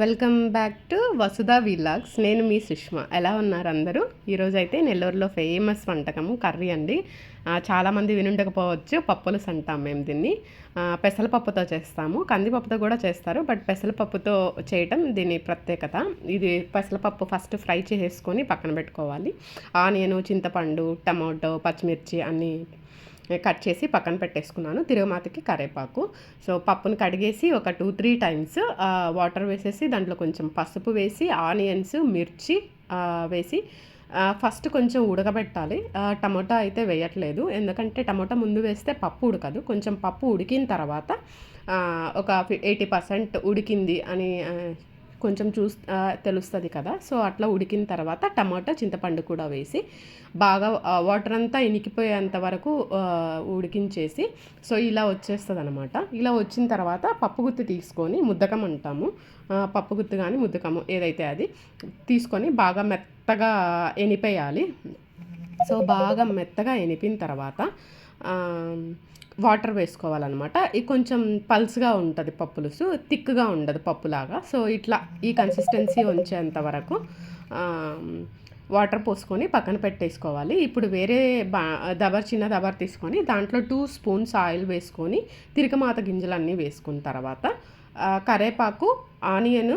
Welcome back to Vasudha vlogs. నేను మీ సుష్మా. ఎలా ఉన్నారు అందరూ? ఈరోజు అయితే నెల్లూరులో ఫేమస్ వంటకము కర్రీ అండి. చాలామంది వినుండకపోవచ్చు పప్పులు అంటాం మేము దీన్ని. పెసలపప్పుతో పెసరపప్పుతో చేస్తాము. కందిపప్పుతో కూడా చేస్తారు బట్ పెసరపప్పుతో చేయటం దీని ప్రత్యేకత. ఇది పెసరపప్పు ఫస్ట్ ఫ్రై చేసుకొని పక్కన పెట్టుకోవాలి. ఆనియన్ చింతపండు టమాటో పచ్చిమిర్చి అన్నీ కట్ చేసి పక్కన పెట్టేసుకున్నాను. తిరుగుమాతకి కరేపాకు. సో పప్పును కడిగేసి ఒక టూ త్రీ టైమ్స్ వాటర్ వేసేసి దాంట్లో కొంచెం పసుపు వేసి ఆనియన్స్ మిర్చి వేసి ఫస్ట్ కొంచెం ఉడకబెట్టాలి. టమోటా అయితే వేయట్లేదు. ఎందుకంటే టమోటా ముందు వేస్తే పప్పు ఉడకదు. కొంచెం పప్పు ఉడికిన తర్వాత ఒక ఎయిటీ పర్సెంట్ ఉడికింది అని కొంచెం చూస్ తెలుస్తుంది కదా. సో అట్లా ఉడికిన తర్వాత టమాటా చింతపండు కూడా వేసి బాగా వాటర్ అంతా ఇనికిపోయేంత వరకు ఉడికించేసి సో ఇలా వచ్చేస్తుంది అనమాట ఇలా వచ్చిన తర్వాత పప్పు గుత్తి తీసుకొని ముద్దకం అంటాము. ఆ, పప్పు గుత్తి కానీ ముద్దకము ఏదైతే అది తీసుకొని బాగా మెత్తగా ఎనిపేయాలి. సో బాగా మెత్తగా ఎనిపిన తర్వాత వాటర్ వేసుకోవాలన్నమాట. ఇది కొంచెం పల్స్గా ఉంటుంది పప్పులుసు థిక్గా ఉండదు పప్పులాగా. సో ఇట్లా ఈ కన్సిస్టెన్సీ ఉంచేంత వరకు వాటర్ పోసుకొని పక్కన పెట్టేసుకోవాలి. ఇప్పుడు వేరే బా దబర్ చిన్న దబర్ తీసుకొని దాంట్లో టూ స్పూన్స్ ఆయిల్ వేసుకొని తిరగమాత గింజలన్నీ వేసుకున్న తర్వాత కరేపాకు ఆనియన్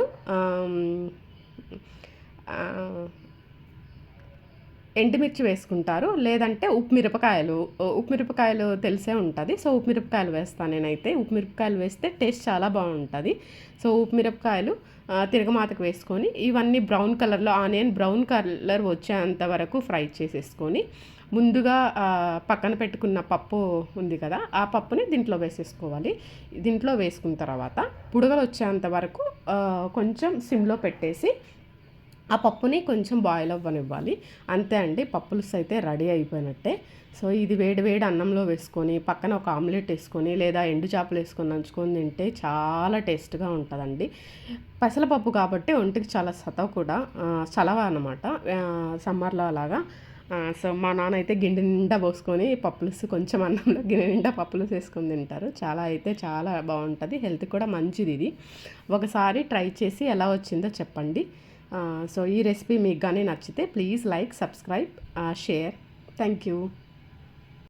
ఎండుమిర్చి వేసుకుంటారు. లేదంటే ఉప్పు మిరపకాయలు ఉప్పు మిరపకాయలు తెలిసే ఉంటుంది. సో ఉప్పు మిరపకాయలు వేస్తాను నేనైతే. ఉప్పు మిరపకాయలు వేస్తే టేస్ట్ చాలా బాగుంటుంది. సో ఉప్పు మిరపకాయలు తిరగమాతకు వేసుకొని ఇవన్నీ బ్రౌన్ కలర్లో ఆనియన్ బ్రౌన్ కలర్ వచ్చేంత వరకు ఫ్రై చేసేసుకొని ముందుగా పక్కన పెట్టుకున్న పప్పు ఉంది కదా ఆ పప్పుని దీంట్లో వేసేసుకోవాలి. దీంట్లో వేసుకున్న తర్వాత పుడగలు వచ్చేంత వరకు కొంచెం సిమ్లో పెట్టేసి ఆ పప్పుని కొంచెం బాయిల్ అవ్వనివ్వాలి. అంతే అండి పప్పులుస్ అయితే రెడీ అయిపోయినట్టే. సో ఇది వేడి వేడి అన్నంలో వేసుకొని పక్కన ఒక ఆమ్లెట్ వేసుకొని లేదా ఎండు చేపలు వేసుకొని నంచుకొని తింటే చాలా టేస్ట్గా ఉంటుందండి. పెసరపప్పు కాబట్టి ఒంటికి చాలా సతవ కూడా చలవ అనమాట సమ్మర్లో అలాగా. సో మా నాన్న అయితే గిండి నిండా పోసుకొని పప్పులుస్ కొంచెం అన్నంలో గిన్నె నిండా పప్పులుసు వేసుకొని తింటారు. చాలా అయితే చాలా బాగుంటుంది. హెల్త్ కూడా మంచిది ఇది. ఒకసారి ట్రై చేసి ఎలా వచ్చిందో చెప్పండి. సో ఈ రెసిపీ మీకు కానీ నచ్చితే please like subscribe share. Thank you.